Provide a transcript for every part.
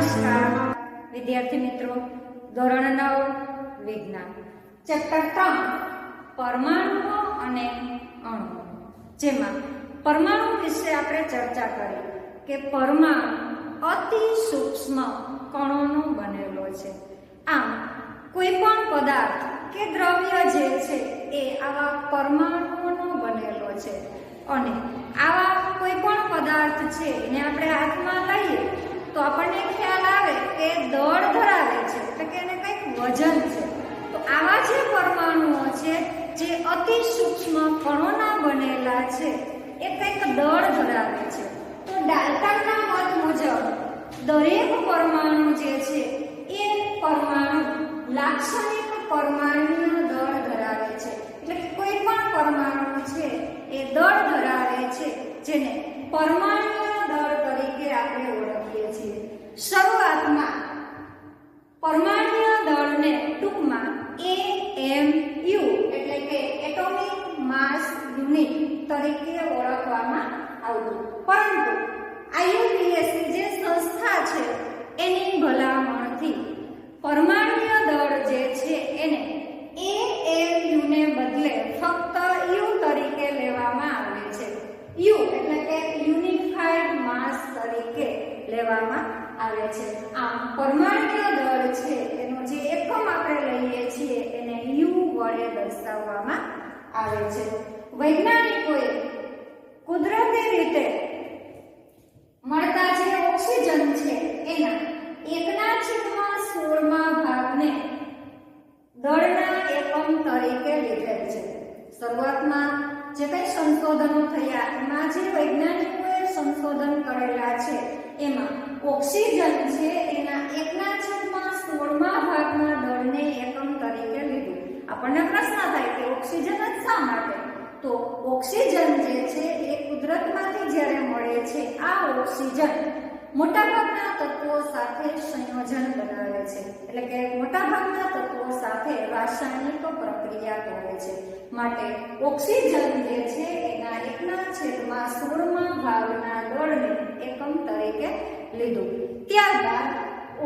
નમસ્કાર, વિદ્યાર્થી મિત્રો, ધોરણ નવ, વિજ્ઞાન. ચેપ્ટર ત્રણ, પરમાણુઓ અને અણુ. જેમાં પરમાણુ વિશે આપણે ચર્ચા કરી કે પરમાણુ અતિ સૂક્ષ્મ કણોનો બનેલો છે. આમ, કોઈ પણ પદાર્થ કે દ્રવ્ય જે છે એ આવા પરમાણુઓનો બનેલો છે. અને આવા કોઈ પણ પદાર્થ છે એને આપણે હાથમાં તો આપણને ખ્યાલ આવે કે દળ ધરાવે છે, એટલે કે એને કંઈક વજન છે. તો આવા જે પરમાણુઓ છે, જે અતિ સૂક્ષ્મ કણોના બનેલા છે, એ કંઈક દળ ધરાવે છે. તો ડાલ્ટનના મત મુજબ, દરેક પરમાણુ જે છે, એ પરમાણુ લાક્ષણિક પરમાણુનો દળ ધરાવે છે. એટલે કે કોઈ પણ પરમાણુ છે, એ દળ ધરાવે છે, જેને પરમાણુ દળ તરીકે આપણે ઓળખીએ. શરૂઆતમાં પરમાણુય દળને ટૂંકમાં એ એમ યુ એટલે કે એટોમિક માસ યુનિટ તરીકે ઓળખવામાં આવતું. પરંતુ આઈયુપીએસની જે સંસ્થા છે, એની ભલામણથી પરમાણુય દળ જે છે, એને એ એમ યુને બદલે ફક્ત યુ તરીકે લેવામાં આવે છે. યુ એટલે કે યુનિફાઈડ માસ તરીકે લેવામાં આવે છે. આમ પરમાણ્ય દળ છે, એનો જે એકમ આપણે લઈએ છીએ, એને યુ વડે દર્શાવવામાં આવે છે. વૈજ્ઞાનિકોએ કુદરતી રીતે મળતા જે ઓક્સિજન છે, એના એકના છેદમાં સોળમાં ભાગને દળના એકમ તરીકે લીધેલ છે. શરૂઆતમાં જે કંઈ સંશોધનો થયા, એમાં જે વૈજ્ઞાનિકોએ સંશોધન કરેલા છે, એમાં ઓક્સિજન છે એના એકના છેદમાં સોળમાં ભાગના દળને એકમ તરીકે લીધું. આપણને પ્રશ્ન થાય કે ઓક્સિજન જ શા માટે? તો ઓક્સિજન જે છે એ કુદરતમાંથી જ્યારે મળે છે આ ઓક્સિજન મોટાભાગના તત્વો સાથે સંયોજન બનાવે છે. એટલે કે મોટાભાગના તત્વો સાથે રાસાયણિક પ્રક્રિયા કરે છે. માટે ઓક્સિજન જે છે એના એકના છેદમાં સોળમાં ભાગના દળને એકમ તરીકે લીધું. ત્યારબાદ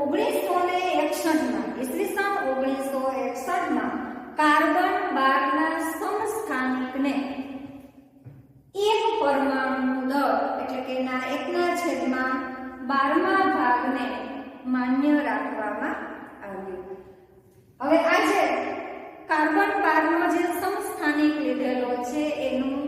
ઓગણીસો ને એકસઠમાં ઈસવીસન ઓગણીસો એકસઠમાં કાર્બન બારના સમસ્થાનિકને એક પરમાણુ દળ, એટલે કે એના એકના છેદમાં બારમા ભાગને માન્ય રાખવામાં આવ્યું. હવે આજે કાર્બન બારનો જે સમસ્થાનિક લીધેલો છે, એનું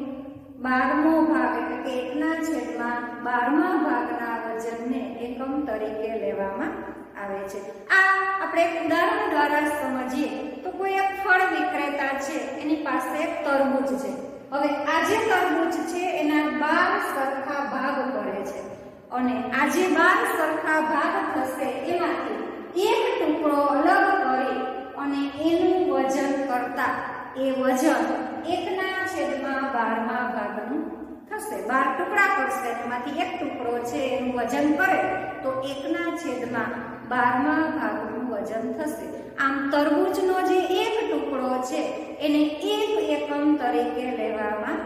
બારમો ભાગ એટલે કે એકના છેદમાં બારમા ભાગના વજનને એકમ તરીકે લેવામાં આવે છે. આ આપણે એક ઉદાહરણ દ્વારા સમજીએ તો કોઈ એક ફળ વિક્રેતા છે, એની પાસે એક તરબૂચ છે. હવે આ જે તરબૂચ છે, એના બાર સરખા ભાગ પડે છે. અને આ જે બાર સરખા ભાગ થશે, એમાંથી એક ટુકડો અલગ કરી અને એનું વજન કરતા, એ વજન એકના છેદમાં બારમા ભાગનું થશે. બાર ટુકડા પડશે એમાંથી એક ટુકડો છે એનું વજન કરે તો એકના છેદમાં બારમા ભાગનું વજન થશે. આમ તરબૂચનો જે એક ટુકડો છે, એને એક એકમ તરીકે લેવામાં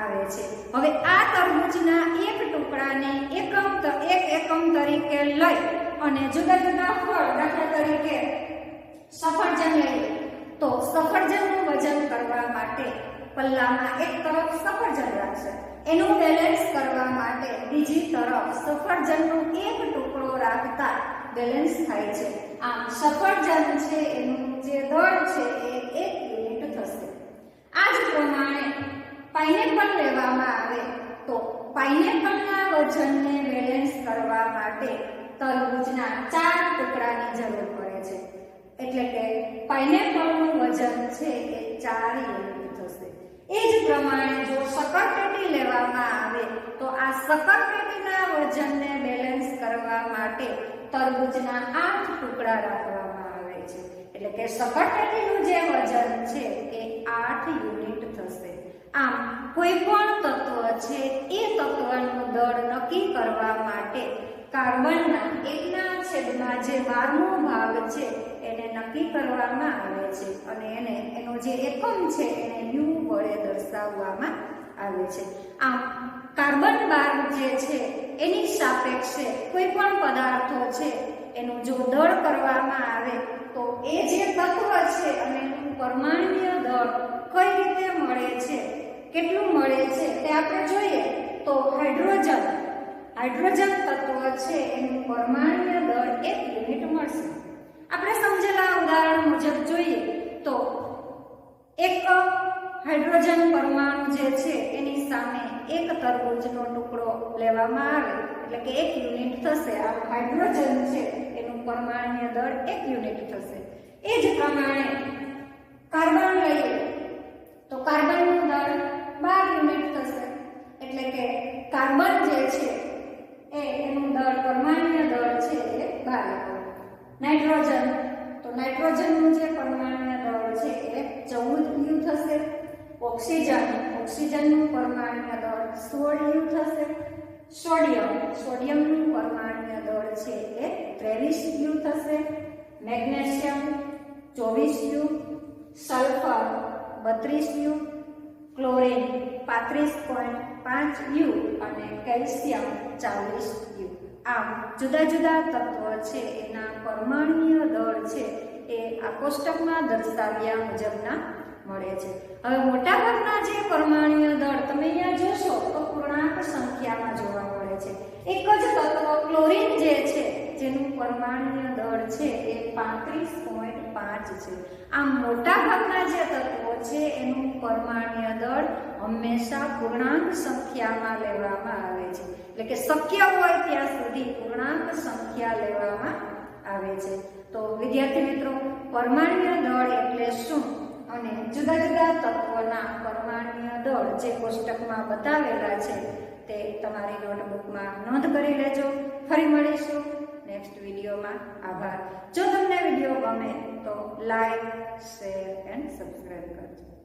આવે છે. હવે આ તરબૂચના એક ટુકડાને એકમ એક એકમ તરીકે લઈ અને જુદા જુદા ફળ દાખલા તરીકે સફરજન લઈએ તો સફરજનનું વજન કરવા માટે પલ્લામાં એક તરફ સફરજન રાખશે. એનું બેલેન્સ કરવા માટે બીજી તરફ સફરજનનો એક ટુકડો રાખતા બેલેન્સ થાય છે. આમ સફરજન છે, એનું જે દળ છે, એ એક યુનિટ થશે. આ જ પ્રમાણે પાઇનેપલ લેવામાં આવે તો પાઇનેપલના વજનને બેલેન્સ કરવા માટે તરબૂચના ચાર ટુકડાની જરૂર પડે છે. એટલે કે પાઇનેપલનું વજન છે એ ચાર યુનિટ એ જ પ્રમાણે જો સકરટેટી લેવામાં આવે, તો આ સકરટેટીના વજનને બેલેન્સ કરવા માટે તરબૂચના આઠ ટુકડા રાખવામાં આવે છે. એટલે કે સકરટેટીનું જે વજન છે, એ આઠ યુનિટ થશે. આમ કોઈ પણ તત્વ છે, એ તત્વનું દળ નક્કી કરવા માટે કાર્બનના એકના છેદમાં જે બારમો ભાગ છે એને નક્કી કરવામાં આવે છે અને એને એનો જે એકમ છે એને યુ વડે દર્શાવવામાં આવે છે. આમ કાર્બન બાર જે છે, એની સાપેક્ષે કોઈ પણ પદાર્થો છે, એનું જો દળ કરવામાં આવે, તો એ જે તત્વ છે અને એનું પરમાણ્ય દળ કઈ રીતે મળે છે, કેટલું મળે છે, તે આપણે જોઈએ, તો હાઇડ્રોજન. હાઇડ્રોજન તત્વ છે, એનું પરમાણ્ય દળ એક યુનિટ મળશે. આપણે સમજેલા ઉદાહરણ મુજબ જોઈએ તો એક હાઇડ્રોજન પરમાણુ જે છે એની સામે એક તરબૂચનો ટુકડો લેવામાં આવે. એટલે કે એક યુનિટ થશે. આ હાઇડ્રોજન છે, એનું પરમાણીય દળ એક યુનિટ થશે. એ જ પ્રમાણે કાર્બન લઈએ. તો કાર્બનનું દળ બાર યુનિટ થશે. એટલે કે કાર્બન જે છે, એ એનું દળ પરમાણ્ય દળ છે, એ બાર. નાઇટ્રોજન. તો નાઇટ્રોજનનું જે પરમાણ્વીય દળ છે, એ ચૌદ યુ થશે. ઓક્સિજન, ઓક્સિજનનું પરમાણ્વીય દળ સોળ યુ થશે. સોડિયમ, સોડિયમનું પરમાણ્વીય દળ છે, એ ત્રેવીસ યુ થશે. મેગ્નેશિયમ, ચોવીસ યુ. સલ્ફર, બત્રીસ યુ. ક્લોરીન, પાંત્રીસ પોઈન્ટ પાંચ યુ અને કેલ્શિયમ, ચાલીસ યુ. આમ જુદા જુદા તત્વો છે, એના પરમાણીય દળ છે, એ આ કોષ્ટકમાં દર્શાવ્યા મુજબના મળે છે. હવે મોટાભાગના જે પરમાણીય દળ તમે અહીંયા જોશો તો પૂર્ણાંક સંખ્યામાં જોવા મળે છે. એક જ તત્વ ક્લોરીન જે છે જેનું પરમાણ્વીય દળ છે એ પાંત્રીસ પોઈન્ટ પાંચ છે. આમ મોટાભાગના જે તત્વો છે એનું પરમાણ્વીય દળ હંમેશા પૂર્ણાંક સંખ્યામાં લેવામાં આવે છે. એટલે કે શક્ય હોય ત્યાં સુધી પૂર્ણાંક સંખ્યા લેવામાં આવે છે. તો વિદ્યાર્થી મિત્રો પરમાણ્વીય દળ એટલે શું? અને જુદા જુદા તત્વોના પરમાણ્વીય દળ જે કોષ્ટકમાં બતાવેલા છે તે તમારી નોટબુકમાં નોંધ કરી લેજો. ફરી મળીશું. વિડીયોમાં આભાર. જો તમને વીડિયો ગમે તો લાઈક શેર એન્ડ સબસ્ક્રાઈબ કરજો.